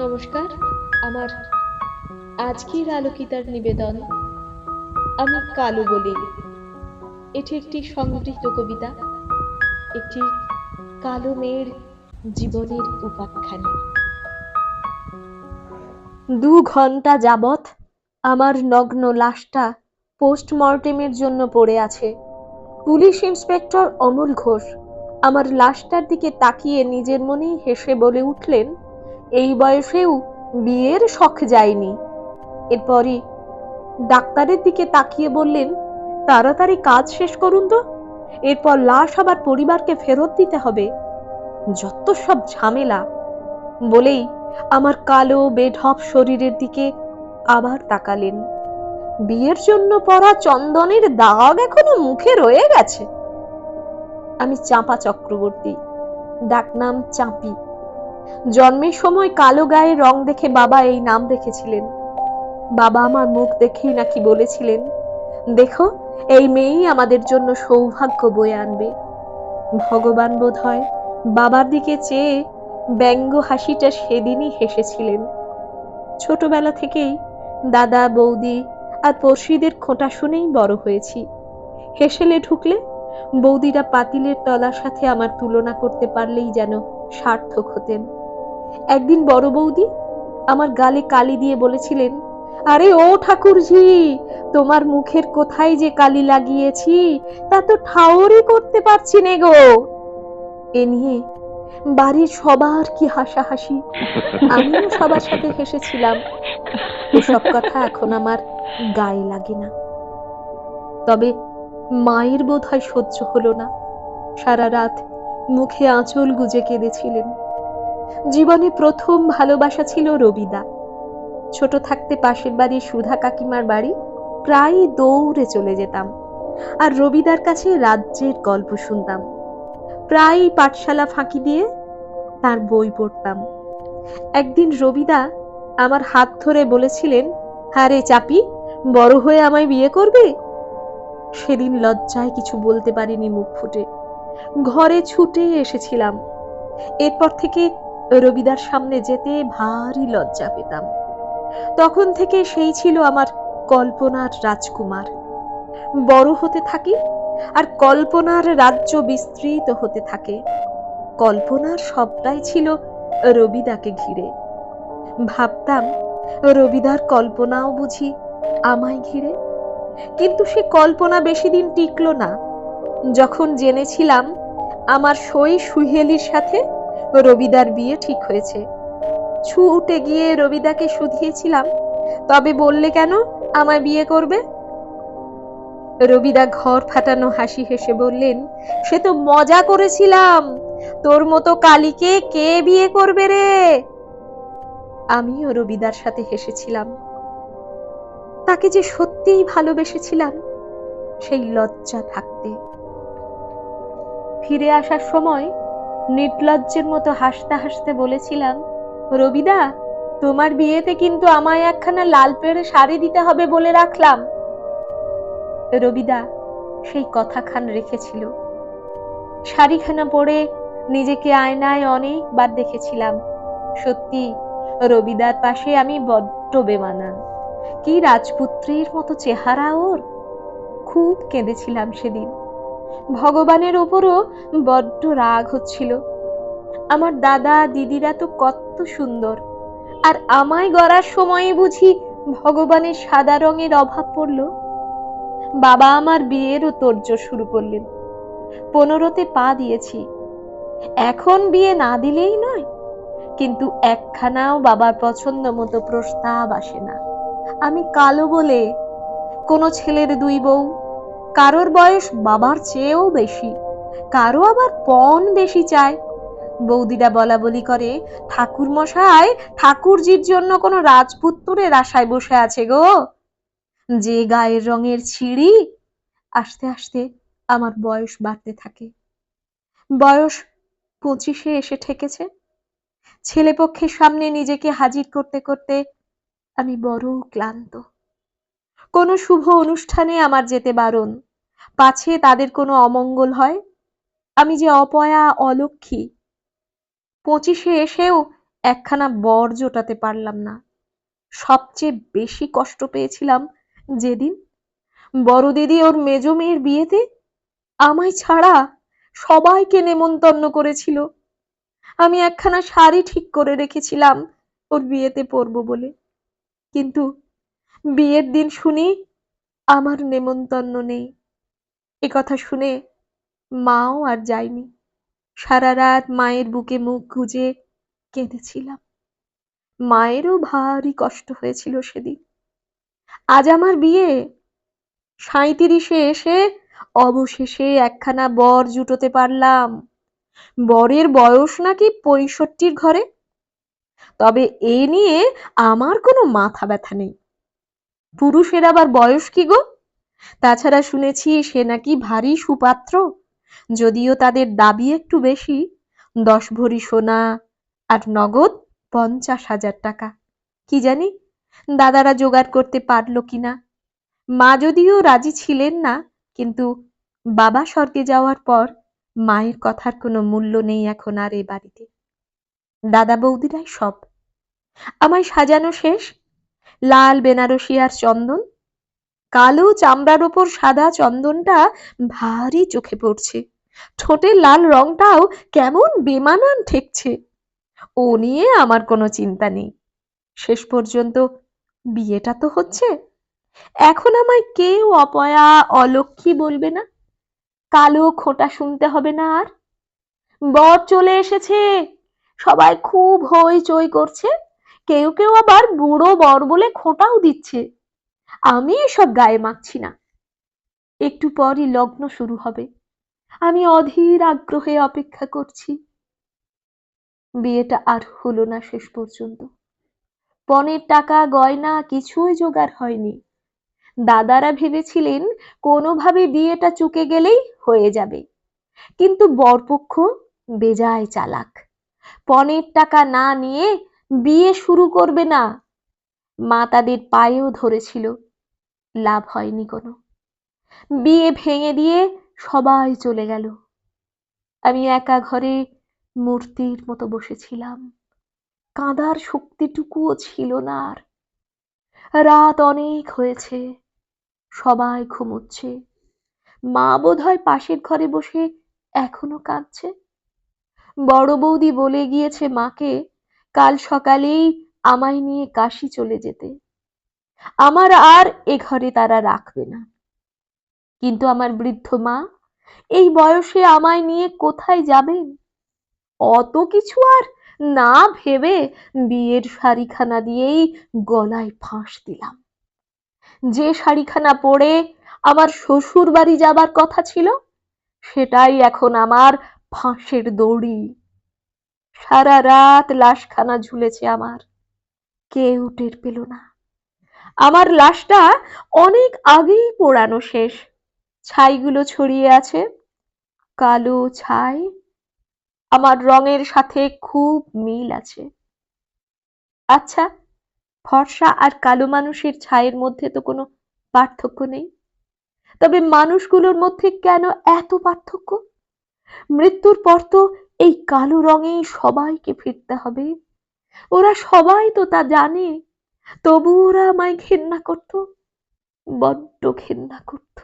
নমস্কার। আমার আজকের আলোকিতার নিবেদন আমি কালো বলি। এটি একটি সংগৃহীত কবিতা, একটি কালো মেয়ের জীবনের উপাখ্যান। দু ঘণ্টা যাবৎ আমার নগ্ন লাশটা পোস্টমর্টেমের জন্য পড়ে আছে। পুলিশ ইন্সপেক্টর অমল ঘোষ আমার লাশটার দিকে তাকিয়ে নিজের মনেই হেসে বলে উঠলেন এই বয়সেও বিয়ের শখ যায়নি। এরপরই ডাক্তারের দিকে তাকিয়ে বললেন, তাড়াতাড়ি কাজ শেষ করুন তো। এরপর লাশ আবার পরিবারকে ফেরত দিতে হবে। যত সব ঝামেলা। বলেই আমার কালো বেঢপ শরীরের দিকে আবার তাকালেন। বিয়ের জন্য পরা চন্দনের দাগ এখনও মুখে রয়ে গেছে। আমি চাঁপা চক্রবর্তী, ডাকনাম চাঁপি। জন্মের সময় কালো গায়ে রং দেখে বাবা এই নাম রেখেছিলেন বাবা আমার মুখ দেখেই নাকি বলেছিলেন, দেখো, এই মেয়েই আমাদের জন্য সৌভাগ্য বয়ে আনবে। ভগবান বোধ হয় বাবার দিকে চেয়ে ব্যঙ্গ হাসিটা সেদিনই হেসেছিলেন। ছোটবেলা থেকেই দাদা, বৌদি আর পড়শিদের খোঁটা শুনেই বড় হয়েছি। হেসেলে ঢুকলে বৌদিরা পাতিলের তলার সাথে আমার তুলনা করতে পারলেই যেন সার্থক হতেন। একদিন বড় বৌদি আমার গালে কালি দিয়ে বলেছিলেন, আরে ও ঠাকুরজি তোমার মুখের কোথায় যে কালি লাগিয়েছি, তা তো ঠাউরই করতে পারছি নে গো। এ নিয়ে বাড়ির সবার কি হাসাহাসি, আমিও সবার সাথে হেসেছিলাম। এসব কথা এখন আমার গায়ে লাগে না। তবে মায়ের বোধ হয় সহ্য হলো না। সারা রাত মুখে আঁচল গুজে কেঁদেছিলেন। জীবনে প্রথম ভালোবাসা ছিল রবিদা। ছোট থাকতে পাশের বাড়ির সুধা কাকিমার বাড়ি প্রায় দৌড়ে চলে যেতাম আর রবিদার কাছে রাজ্যের গল্প শুনতাম। প্রায় পাঠশালা ফাঁকি দিয়ে তার বই পড়তাম। একদিন রবিদা আমার হাত ধরে বলেছিলেন হ্যাঁ রে চাপি, বড় হয়ে আমায় বিয়ে করবে? সেদিন লজ্জায় কিছু বলতে পারিনি মুখ ফুটে। ঘরে ছুটে এসেছিলাম। এরপর থেকে রবিদার সামনে যেতে ভারী লজ্জা পেতাম। তখন থেকে সেই ছিল আমার কল্পনার রাজকুমার। বড় হতে থাকি আর কল্পনার রাজ্য বিস্তৃত হতে থাকে। কল্পনার সবটাই ছিল রবিদাকে ঘিরে। ভাবতাম রবিদার কল্পনাও বুঝি আমায় ঘিরে। কিন্তু সে কল্পনা বেশি দিন টিকল না। যখন জেনেছিলাম আমার সই সুহেলির সাথে রবিদার বিয়ে ঠিক হয়েছে। ছুটে গিয়ে রবিদাকে শুধিয়েছিলাম, তবে বললে কেন আমায় বিয়ে করবে? রবিদা ঘর ফাটানো হাসি হেসে বললেন, সে তো মজা করেছিলাম। তোর মতো কালীকে কে বিয়ে করবে রে? আমিও রবিদার সাথে হেসেছিলাম। তাকে যে সত্যিই ভালোবেসেছিলাম, সেই লজ্জা থাকতে। ফিরে আসার সময় নির্লজ্জের মতো হাসতে হাসতে বলেছিলাম, রবিদা, তোমার বিয়েতে কিন্তু আমায় একখানা লাল পেড়ে শাড়ি দিতে হবে বলে রাখলাম। রবিদা সেই কথাখান রেখেছিল। শাড়িখানা পরে নিজেকে আয়নায় অনেকবার দেখেছিলাম। সত্যি, রবিদার পাশে আমি বড্ড বেমানান। কি রাজপুত্রের মতো চেহারা ওর? খুব কেঁদেছিলাম সেদিন। ভগবানের ওপরও বড্ড রাগ হচ্ছিল। আমার দাদা, দিদিরা তো কত সুন্দর। আর আমায় গড়ার সময়ে বুঝি ভগবানের সাদা রঙের অভাব পড়ল। বাবা আমার বিয়েরও তোড়জোড় শুরু করলেন। পনেরোতে পা দিয়েছি। এখন বিয়ে না দিলেই নয়, কিন্তু একখানাও বাবার পছন্দ মতো প্রস্তাব আসে না। আমি কালো বলে। কোনো ছেলের দুই বউ। কারোর বয়স বাবার চেয়েও বেশি। কারও আবার পণ বেশি চায়। বৌদিরা বলা বলি করে ঠাকুর মশাই ঠাকুরজির জন্য কোনো রাজপুত্তরের আশায় বসে আছে গো। যে গায়ের রঙের ছিঁড়ি। আস্তে আস্তে আমার বয়স বাড়তে থাকে। বয়স পঁচিশে এসে ঠেকেছে। ছেলেপক্ষের সামনে নিজেকে হাজির করতে করতে আমি বড় ক্লান্ত। কোনো শুভ অনুষ্ঠানে আমার যেতে বারণ। পাছে তাদের কোনো অমঙ্গল হয়? আমি যে অপয়া অলক্ষী পঁচিশে এসেও একখানা বর জোটাতে পারলাম না। সবচেয়ে বেশি কষ্ট পেয়েছিলাম যেদিন। বড় দিদি ওর মেজ মেয়ের বিয়েতে আমায় ছাড়া সবাইকে নেমন্তন্ন করেছিল। আমি একখানা শাড়ি ঠিক করে রেখেছিলাম ওর বিয়েতে পরবো বলে। কিন্তু বিয়ের দিন শুনি আমার নেমন্তন্ন নেই। এ কথা শুনে মাও আর যায়নি। সারা রাত মায়ের বুকে মুখ গুজে কেঁদেছিলাম। মায়েরও ভারী কষ্ট হয়েছিল সেদিন। আজ আমার বিয়ে। সাঁইত্রিশে এসে অবশেষে একখানা বর জুটোতে পারলাম। বরের বয়স নাকি পঁয়ষট্টির ঘরে। তবে এ নিয়ে আমার কোনো মাথা ব্যথা নেই। পুরুষের আবার বয়স কি গো? তাছাড়া শুনেছি সে নাকি ভারী সুপাত্র। যদিও তাদের দাবি একটু বেশি, দশ ভরি সোনা আর নগদ পঞ্চাশ হাজার টাকা। কি জানি, দাদারা জোগাড় করতে পারল কিনা মা যদিও রাজি ছিলেন না, কিন্তু বাবা স্বর্গে যাওয়ার পর মায়ের কথার কোনো মূল্য নেই এখন আর এ বাড়িতে। দাদা বৌদিরাই সব। আমায় সাজানো শেষ, লাল বেনারসি আর চন্দন, কালো চামড়ার ওপর সাদা চন্দনটা ভারী চোখে পড়ছে। ঠোঁটের লাল রংটাও কেমন বেমানান ঠেকছে। ও নিয়ে আমার কোনো চিন্তা নেই। শেষ পর্যন্ত বিয়েটা তো হচ্ছে। এখন আমায় কেউ অপয়া অলক্ষী বলবে না। কালো খোঁটা শুনতে হবে না আর। বর চলে এসেছে। সবাই খুব হইচই করছে। কেউ কেউ আবার বুড়ো বর বলে খোঁটাও দিচ্ছে। আমি এসব গায়ে মাখছি না। একটু পরই লগ্ন শুরু হবে। আমি অধীর আগ্রহে অপেক্ষা করছি। বিয়েটা আর হলো না শেষ পর্যন্ত। পনেরো টাকা, গয়না কিছুই জোগাড় হয়নি। দাদারা ভেবেছিলেন, কোনোভাবে বিয়েটা চুকে গেলেই হয়ে যাবে। কিন্তু বরপক্ষ বেজায় চালাক। পণের টাকা না নিয়ে বিয়ে শুরু করবে না। মা তাদের পায়েও ধরেছিল, লাভ হয়নি কোনো। বিয়ে ভেঙে দিয়ে সবাই চলে গেল। আমি একা ঘরে মূর্তির মতো বসেছিলাম। কাঁদার শক্তিটুকুও ছিল না আর। রাত অনেক হয়েছে, সবাই ঘুমোচ্ছে। মা বোধহয় পাশের ঘরে বসে এখনও কাঁদছে। বড় বৌদি বলে গিয়েছে মাকে, কাল সকালেই আমায় নিয়ে কাশি চলে যেতে। আমার আর এ ঘরে তারা রাখবে না। কিন্তু আমার বৃদ্ধ মা, এই বয়সে আমায় নিয়ে কোথায় যাবেন? অত কিছু আর না ভেবে বিয়ের শাড়িখানা দিয়েই গলায় ফাঁস দিলাম। যে শাড়িখানা পরে আমার শ্বশুর বাড়ি যাবার কথা ছিল, সেটাই এখন আমার ফাঁসের দড়ি। সারা রাত লাশখানা ঝুলেছে আমার। কেউ টের পেল না। আমার লাশটা অনেক আগেই পোড়ানো শেষ। ছাইগুলো ছড়িয়ে আছে, কালো ছাই। আমার রঙের সাথে খুব মিল আছে। আচ্ছা ফর্সা আর কালো মানুষের ছায়ের মধ্যে তো কোনো পার্থক্য নেই। তবে মানুষগুলোর মধ্যে কেন এত পার্থক্য? মৃত্যুর পর তো এই কালো রঙে সবাইকে ফিরতে হবে। ওরা সবাই তো তা জানে। তবু ওরা আমায় ঘেন্না করত, বড্ড ঘেন্না করতো।